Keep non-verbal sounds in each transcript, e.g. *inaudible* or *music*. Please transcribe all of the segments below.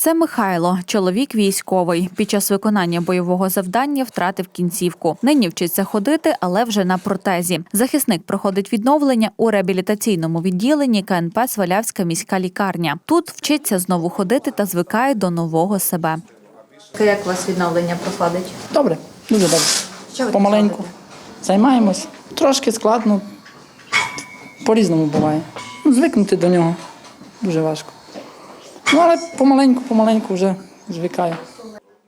Це Михайло, чоловік військовий. Під час виконання бойового завдання втратив кінцівку. Нині вчиться ходити, але вже на протезі. Захисник проходить відновлення у реабілітаційному відділенні КНП Свалявська міська лікарня. Тут вчиться знову ходити та звикає до нового себе. Як у вас відновлення проходить? Добре, дуже добре. Що ви Помаленьку. робите? Займаємось. Трошки складно. По-різному буває. Ну, звикнути до нього дуже важко. Ну, але помаленьку, помаленьку вже звикаю.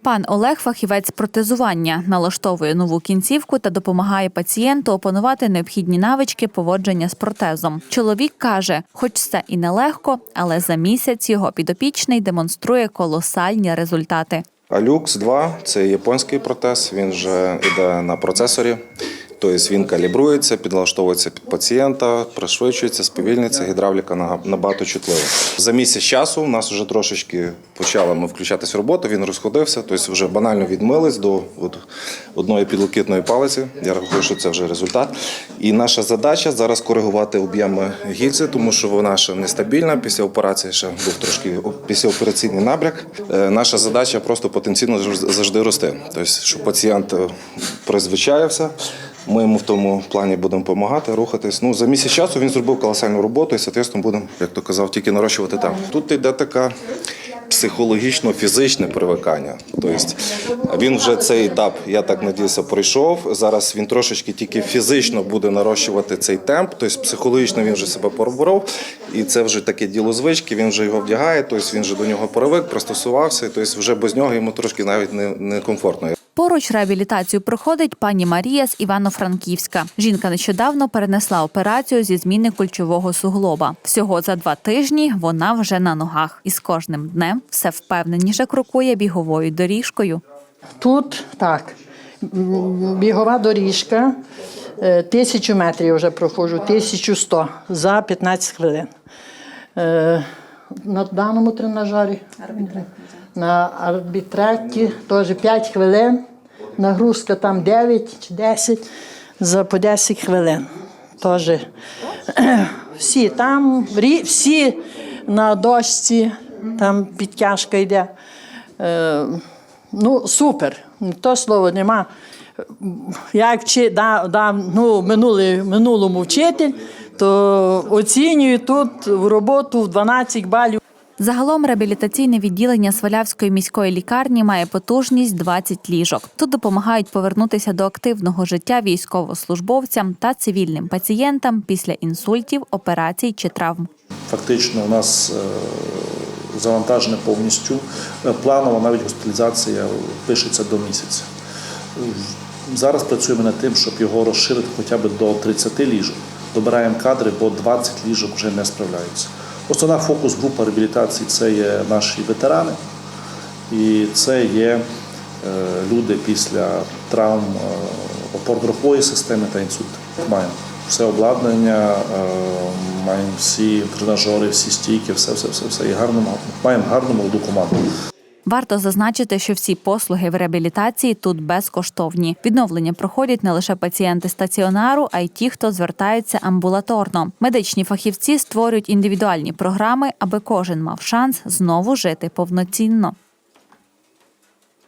Пан Олег фахівець протезування, налаштовує нову кінцівку та допомагає пацієнту опанувати необхідні навички поводження з протезом. Чоловік каже, хоч це і нелегко, але за місяць його підопічний демонструє колосальні результати. Алюкс 2 це японський протез. Він вже йде на процесорі. Тобто він калібрується, підлаштовується під пацієнта, пришвидшується, сповільнюється, гідравліка на- набагато чутлива. За місяць часу у нас вже трошечки почали ми включатись в роботу, він розходився, тобто вже банально відмились до от, одної підлокітної палиці. Я рахую, що це вже результат. І наша задача зараз коригувати об'єми гільзи, тому що вона ще нестабільна. Після операції ще був трошки післяопераційний набряк. Е, Наша задача просто потенційно завжди рости. Тобто, щоб пацієнт е, призвичаєвся. Ми йому в тому плані будемо допомагати, рухатись. Ну, за місяць часу він зробив колосальну роботу і, соответственно, будемо, як то казав, тільки нарощувати там. Тут йде така психологічно-фізичне привикання. Тобто він вже цей етап, я так надіюся, пройшов. Зараз він трошечки тільки фізично буде нарощувати цей темп, тобто психологічно він вже себе поборов, і це вже таке діло звички. Він вже його вдягає, тобто він вже до нього привик, пристосувався, тобто вже без нього йому трошки навіть не комфортно. Поруч реабілітацію проходить пані Марія з Івано-Франківська. Жінка нещодавно перенесла операцію зі зміни кульчового суглоба. Всього за два тижні вона вже на ногах, і з кожним днем все впевненіше крокує біговою доріжкою. Тут так, бігова доріжка, е, тисячу метрів вже проходжу, 1100 за 15 хвилин. Е, На даному тренажері на арбітреті теж 5 хвилин, нагрузка там 9 чи 10 за по 10 хвилин. Теж *clears throat* всі там, всі на дошці, там підтяжка йде. Е, Ну, супер. То слово нема. Як вчи, да, да, ну, минулий, минулому вчитель, то оцінюю тут роботу в 12 балів. Загалом реабілітаційне відділення Свалявської міської лікарні має потужність 20 ліжок. Тут допомагають повернутися до активного життя військовослужбовцям та цивільним пацієнтам після інсультів, операцій чи травм. Фактично, у нас е, завантажене повністю. Е, Планова навіть госпіталізація пишеться до місяця. Зараз працюємо над тим, щоб його розширити хоча б до 30 ліжок. Добираємо кадри, бо 20 ліжок вже не справляються. Основна фокус група реабілітації це є наші ветерани, і це є е, люди після травм е, опорно-рухової системи та інсульту. Маємо все обладнання, е, маємо всі тренажери, всі стійки, все, все, все, все. І гарну, маємо гарну молоду команду. Варто зазначити, що всі послуги в реабілітації тут безкоштовні. Відновлення проходять не лише пацієнти стаціонару, а й ті, хто звертається амбулаторно. Медичні фахівці створюють індивідуальні програми, аби кожен мав шанс знову жити повноцінно.